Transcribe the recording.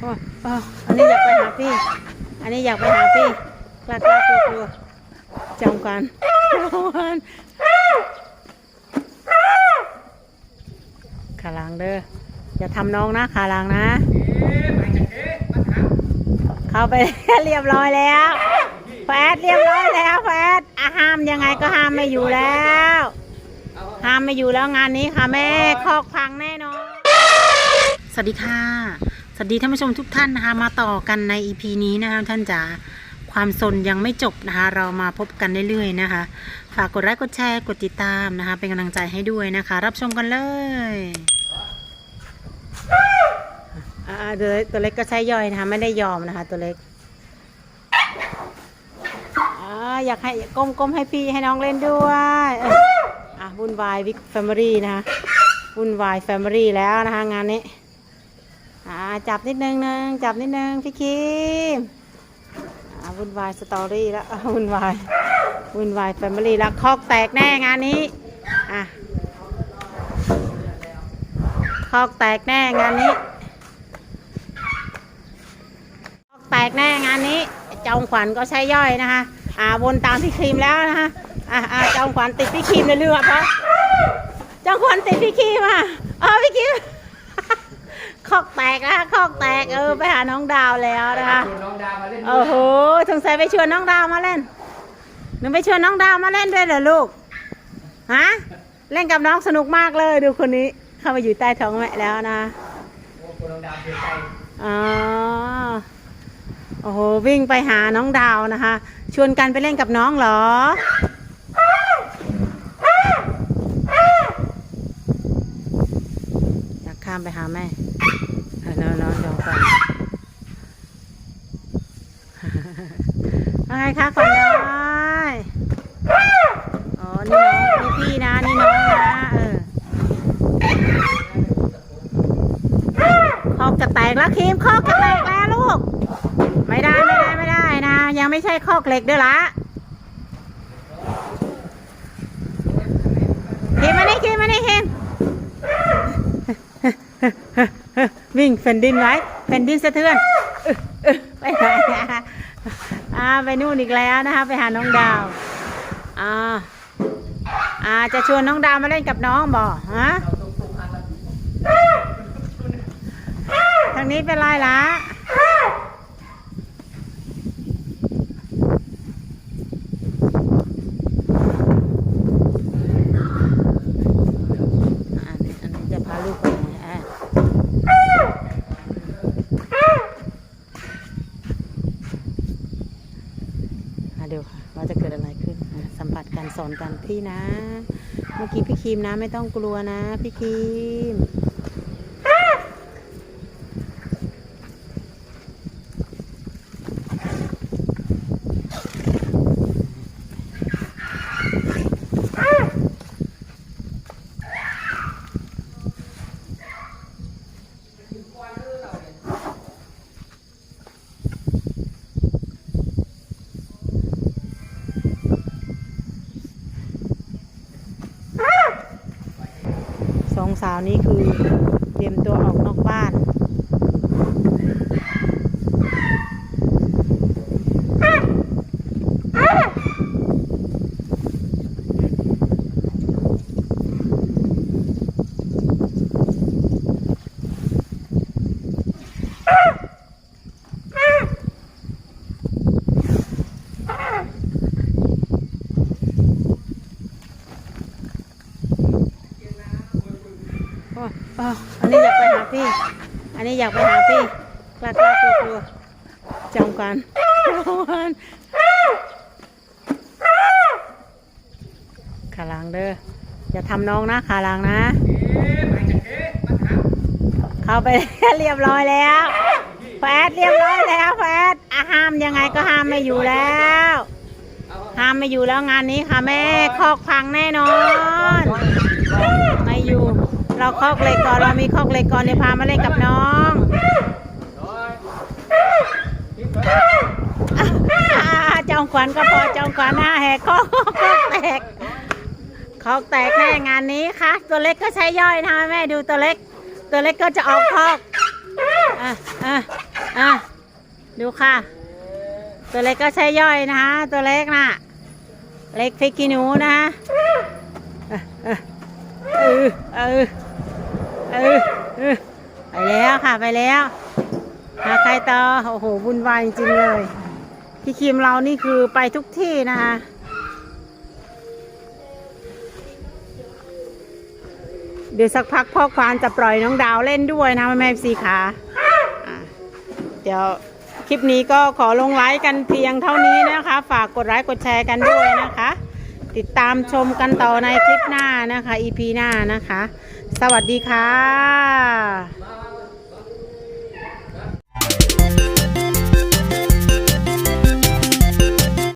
โอ้โอ้อันนี้อยากไปหาพี่ อันนี้อยากไปหาพี่กล้ากล้ากลัวกลัวจำกันขาลังเด้อ อย่าทำน้องนะขาลังนะ เข้าไปเรียบร้อยแล้วแฟดเรียบร้อยแล้วแฟดอะห้ามยังไงก็ห้ามไม่อยู่แล้วห้ามไม่อยู่แล้วงานนี้ค่ะแม่คอกพังแน่นอน สวัสดีค่ะ วัสดีท่านผู้ชมทุกท่านนะคะมาต่อกันใน EP นี้นะคะท่านจ๋าความสนยังไม่จบนะคะ เรามาพบกันเรื่อยๆนะคะ ฝากกดไลค์กดแชร์กดติดตามนะคะ เป็นกำลังใจให้ด้วยนะคะ รับชมกันเลยอ่าตัวเล็กตัวเล็กก็ใช้ย่อยนะคะ ไม่ได้ยอมนะคะ ตัวเล็กอ่าอยากให้ก้มก้มให้พี่ให้น้องเล่นด้วยอออะวุ่นวายวิกแฟมิลี่นะคะวุ่นวายแฟมิลี่แล้วนะคะงานนี้ อ่าจับนิดนึงนึงจับนิดนึงพี่คิมอ่าวุ่นวายสตอรี่แล้ววุ่นวายวุ่นวายแฟมิลี่แล้วคอกแตกแน่งานนี้อะคอกแตกแน่งานนี้คอกแตกแน่งานนี้จอมขวัญก็ใช้ย่อยนะคะอ่าวนตามพี่ครีมแล้วนะคะอ่าจอมขวัญติดพี่ครีมในเรือเพราะจอมขวัญติดพี่ครีมอะเออพี่ครีม คอ กแตกนะคะคอกแตกเออไปหาน้องดาวแล้วนะคะชวนน้องดาวมาเล่นโอ้โหสงสัยไปชวนน้องดาวมาเล่นหนูไปชวนน้องดาวมาเล่นด้วยเหรอลูกฮะเล่นกับน้องสนุกมากเลยดูคนนี้เข้ามาอยู่ใต้ท้องแม่แล้วนะโอ้ชวนน้องดาวเสียใจอ๋อโอ้โหวิ่งไปหาน้องดาวนะคะ ชวนกันไปเล่นกับน้องเหรออยากข้ามไปหาแม่ เออน้องน้องเดี๋ยอนว่าไงคะขวัญน้อยอ๋อ นี่น้องนี่พี่นะ นี่น้องนะเออคอกจะแตกแล้วครีมคอกจะแตกแล้วลูก ไม่ได้ไม่ได้ไม่ได้นะ ยังไม่ใช่คอกเหล็กด้วยละครีมมานี่ครีมมานี่ครีม วิ่งแผ่นดินไว้แผ่นดินสะเทือนไปไหนอ่าไปนู่นอีกแล้วนะคะไปหาน้องดาวอ่าอ่าจะชวนน้องดาวมาเล่นกับน้องบ่ฮะทางนี้เป็นไรล่ะอันนี้อันนี้จะพาลูกไปไหนอะ มาดูค่ะ ว่าจะเกิดอะไรขึ้นสัมผัสการสอนกันพี่นะ เมื่อกี้พี่ครีมนะไม่ต้องกลัวนะ พี่ครีม องสาวนี้คือเตรียมตัวออกนอกบ้าน โอ้อันนี้อยากไปหาพี่ อันนี้อยากไปหาพี่กล้ากล้ากลัวกลัวจำกันขาลังเด้อ อย่าทำน้องนะขาลังนะ เข้าไปเรียบร้อยแล้วแฟดเรียบร้อยแล้วแฟดอะห้ามยังไงก็ห้ามไม่อยู่แล้วห้ามไม่อยู่แล้วงานนี้ค่ะแม่คอกพังแน่นอน เราคอกเหล็กก่อนเรามีคอกเหล็กก่อนเดี๋ยวพามาเล่นกับน้องจองขวัญก็พอจองขวัญหน้าแหกคอกคอกแตกคอกแตกแน่งานนี้ค่ะ ตัวเล็กก็ใช้ย่อยนะแม่ดูตัวเล็ก ตัวเล็กก็จะออกคอกอะอะดูค่ะ ตัวเล็กก็ใช้ย่อยนะคะตัวเล็กน่ะเล็กพริกขี้หนูนะเออเออ เออเออไปแล้วค่ะไปแล้วหาใครต่อโอ้โหวุ่นวายจริงเลย พี่คิมเรานี่คือไปทุกที่นะคะเดี๋ยวสักพักพ่อควานจะปล่อยน้องดาวเล่นด้วยนะแม่แม่สีขาเดี๋ยวคลิปนี้ก็ขอลงไลค์กันเพียงเท่านี้นะคะ ฝากกดไลค์กดแชร์กันด้วยนะคะ ติดตามชมกันต่อในคลิปหน้านะคะ EP หน้านะคะ สวัสดีค่ะ